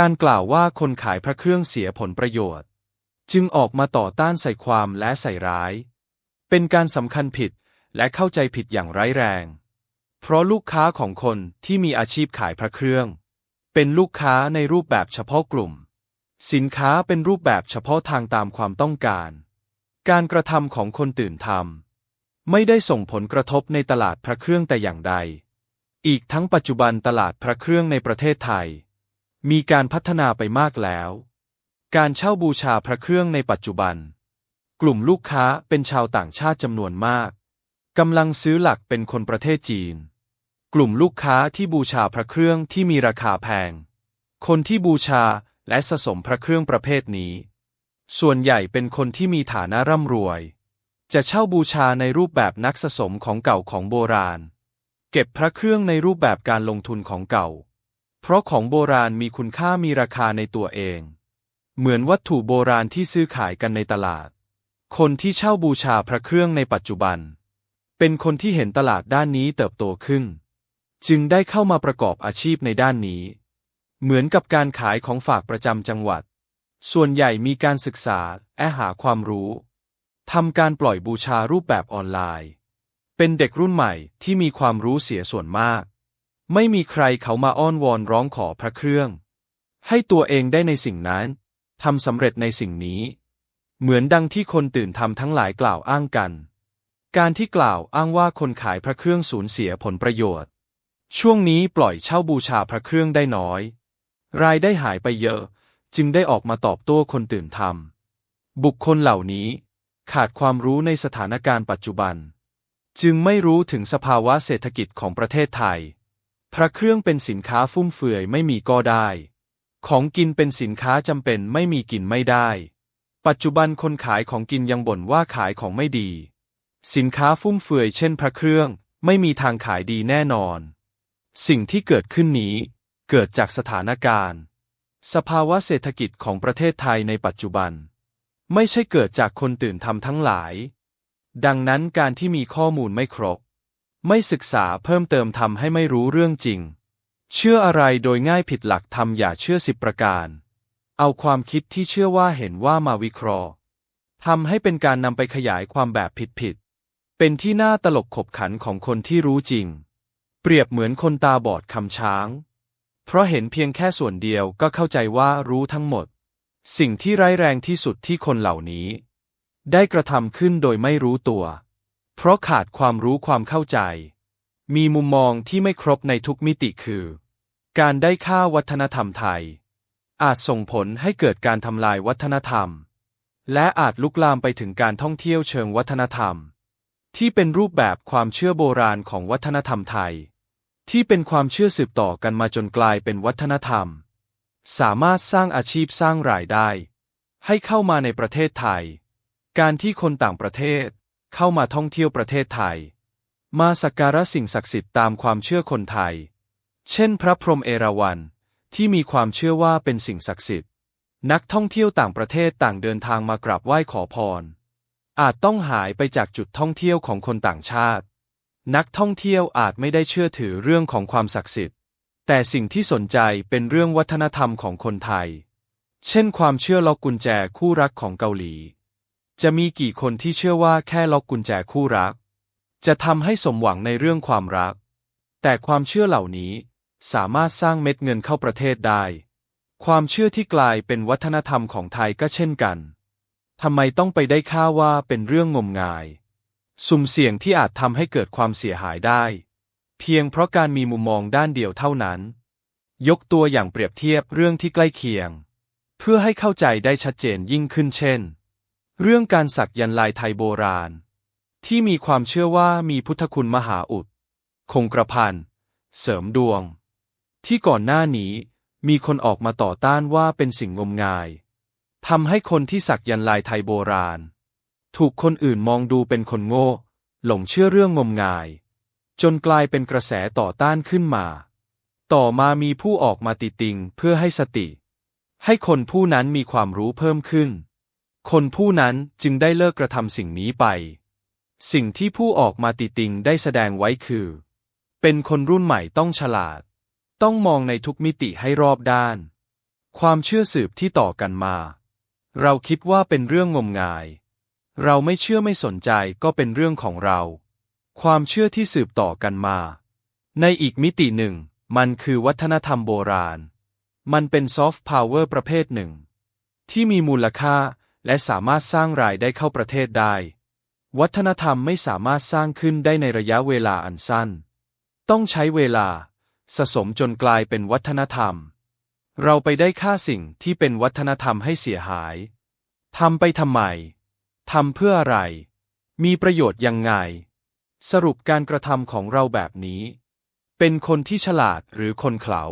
การกล่าวว่าคนขายพระเครื่องเสียผลประโยชน์ จึงออกมาต่อต้านใส่ความและใส่ร้าย เป็นการสำคัญผิดและเข้าใจผิดอย่างร้ายแรง เพราะลูกค้าของคนที่มีอาชีพขายพระเครื่อง เป็นลูกค้าในรูปแบบเฉพาะกลุ่ม สินค้าเป็นรูปแบบเฉพาะทางตามความต้องการ การกระทำของคนตื่นทำไม่ได้ส่งผลกระทบในตลาดพระเครื่องแต่อย่างใด อีกทั้งปัจจุบันตลาดพระเครื่องในประเทศไทย มีการพัฒนาไปมากแล้ว การเช่าบูชาพระเครื่องในปัจจุบัน กลุ่มลูกค้าเป็นชาวต่างชาติจำนวนมากกำลังซื้อหลักเป็นคนประเทศจีน กลุ่มลูกค้าที่บูชาพระเครื่องที่มีราคาแพง คนที่บูชาและสะสมพระเครื่องประเภทนี้ ส่วนใหญ่เป็นคนที่มีฐานะร่ำรวย จะเช่าบูชาในรูปแบบนักสะสมของเก่าของโบราณ เก็บพระเครื่องในรูปแบบการลงทุนของเก่า เพราะของโบราณมีคุณค่ามีราคาในตัวเอง เหมือนวัตถุโบราณที่ซื้อขายกันในตลาด คนที่เช่าบูชาพระเครื่องในปัจจุบัน เป็นคนที่เห็นตลาดด้านนี้เติบโตขึ้น จึงได้เข้ามาประกอบอาชีพในด้านนี้ เหมือนกับการขายของฝากประจำจังหวัด ส่วนใหญ่มีการศึกษาแอหาความรู้ทำการปล่อยบูชารูปแบบออนไลน์ เป็นเด็กรุ่นใหม่ที่มีความรู้เสียส่วนมาก ไม่มีใครเขามาอ้อนวอนร้องขอพระเครื่อง ให้ตัวเองได้ในสิ่งนั้นทำสำเร็จในสิ่งนี้ เหมือนดังที่คนตื่นทำทั้งหลายกล่าวอ้างกัน การที่กล่าวอ้างว่าคนขายพระเครื่องสูญเสียผลประโยชน์ ช่วงนี้ปล่อยเช่าบูชาพระเครื่องได้น้อย รายได้หายไปเยอะ จึงได้ออกมาตอบโต้คนตื่นทำบุคคลเหล่านี้ ขาดความรู้ในสถานการณ์ปัจจุบัน จึงไม่รู้ถึงสภาวะเศรษฐกิจของประเทศไทย พระเครื่องเป็นสินค้าฟุ่มเฟือยไม่มีก็ได้ ของกินเป็นสินค้าจำเป็นไม่มีกินไม่ได้ ปัจจุบันคนขายของกินยังบ่นว่าขายของไม่ดี สินค้าฟุ่มเฟือยเช่นพระเครื่องไม่มีทางขายดีแน่นอน สิ่งที่เกิดขึ้นนี้ เกิดจากสถานการณ์ สภาวะเศรษฐกิจของประเทศไทยในปัจจุบัน ไม่ใช่เกิดจากคนตื่นทำทั้งหลาย ดังนั้นการที่มีข้อมูลไม่ครบ ไม่ศึกษาเพิ่มเติมทำให้ไม่รู้เรื่องจริง เชื่ออะไรโดยง่ายผิดหลักทำอย่าเชื่อสิบประการ เอาความคิดที่เชื่อว่าเห็นว่ามาวิเคราะห์ทำให้เป็นการนำไปขยายความแบบผิดเป็นที่น่าตลกขบขันของคนที่รู้จริง เปรียบเหมือนคนตาบอดคำช้าง เพราะเห็นเพียงแค่ส่วนเดียวก็เข้าใจว่ารู้ทั้งหมด สิ่งที่ร้ายแรงที่สุดที่คนเหล่านี้ ได้กระทำขึ้นโดยไม่รู้ตัว เพราะขาดความรู้ความเข้าใจ มีมุมมองที่ไม่ครบในทุกมิติคือ การได้ค่าวัฒนธรรมไทย อาจส่งผลให้เกิดการทำลายวัฒนธรรม และอาจลุกลามไปถึงการท่องเที่ยวเชิงวัฒนธรรม ที่เป็นรูปแบบความเชื่อโบราณของวัฒนธรรมไทย ที่เป็นความเชื่อสืบต่อกันมาจนกลายเป็นวัฒนธรรม สามารถสร้างอาชีพสร้างรายได้ ให้เข้ามาในประเทศไทย การที่คนต่างประเทศ เข้ามาท่องเที่ยวประเทศไทย มาสักการะสิ่งศักดิ์สิทธิ์ตามความเชื่อคนไทย เช่น พระพรหมเอราวัณที่มีความเชื่อว่าเป็นสิ่งศักดิ์สิทธิ์ นักท่องเที่ยวต่างประเทศต่างเดินทางมากราบไหว้ขอพร อาจต้องหายไปจากจุดท่องเที่ยวของคนต่างชาติ นักท่องเที่ยวอาจไม่ได้เชื่อถือเรื่องของความศักดิ์สิทธิ์ แต่สิ่งที่สนใจเป็นเรื่องวัฒนธรรมของคนไทย เช่น ความเชื่อล็อกกุญแจคู่รักของเกาหลี จะมีกี่คนที่เชื่อว่าแค่ล็อกกุญแจคู่รัก จะทำให้สมหวังในเรื่องความรัก แต่ความเชื่อเหล่านี้สามารถสร้างเม็ดเงินเข้าประเทศได้ ความเชื่อที่กลายเป็นวัฒนธรรมของไทยก็เช่นกันทำไมต้องไปได้ค่าว่าเป็นเรื่องงมงาย สุ่มเสี่ยงที่อาจทำให้เกิดความเสียหายได้ เพียงเพราะการมีมุมมองด้านเดียวเท่านั้น ยกตัวอย่างเปรียบเทียบเรื่องที่ใกล้เคียง เพื่อให้เข้าใจได้ชัดเจนยิ่งขึ้นเช่น เรื่องการสักยันลายไทยโบราณ ที่มีความเชื่อว่ามีพุทธคุณมหาอุด คงกระพันเสริมดวง ที่ก่อนหน้านี้มีคนออกมาต่อต้านว่าเป็นสิ่งงมงายทำให้คนที่สักยันลายไทยโบราณ ถูกคนอื่นมองดูเป็นคนโง่ หลงเชื่อเรื่องงมงาย จนกลายเป็นกระแสต่อต้านขึ้นมา ต่อมามีผู้ออกมาติติงเพื่อให้สติ ให้คนผู้นั้นมีความรู้เพิ่มขึ้น คนผู้นั้นจึงได้เลิกกระทำสิ่งนี้ไป สิ่งที่ผู้ออกมาติติงได้แสดงไว้คือ เป็นคนรุ่นใหม่ต้องฉลาด ต้องมองในทุกมิติให้รอบด้าน ความเชื่อสืบที่ต่อกันมา เราคิดว่าเป็นเรื่องงมงาย เราไม่เชื่อไม่สนใจก็เป็นเรื่องของเรา ความเชื่อที่สืบต่อกันมา ในอีกมิติหนึ่ง มันคือวัฒนธรรมโบราณ มันเป็นซอฟต์พาวเวอร์ประเภทหนึ่ง ที่มีมูลค่า และสามารถสร้างรายได้เข้าประเทศได้ วัฒนธรรมไม่สามารถสร้างขึ้นได้ในระยะเวลาอันสั้น ต้องใช้เวลา สะสมจนกลายเป็นวัฒนธรรม เราไปได้ค่าสิ่งที่เป็นวัฒนธรรมให้เสียหายทำไปทำไมทำเพื่ออะไร มีประโยชน์ยังไง สรุปการกระทำของเราแบบนี้ เป็นคนที่ฉลาดหรือคนเขลา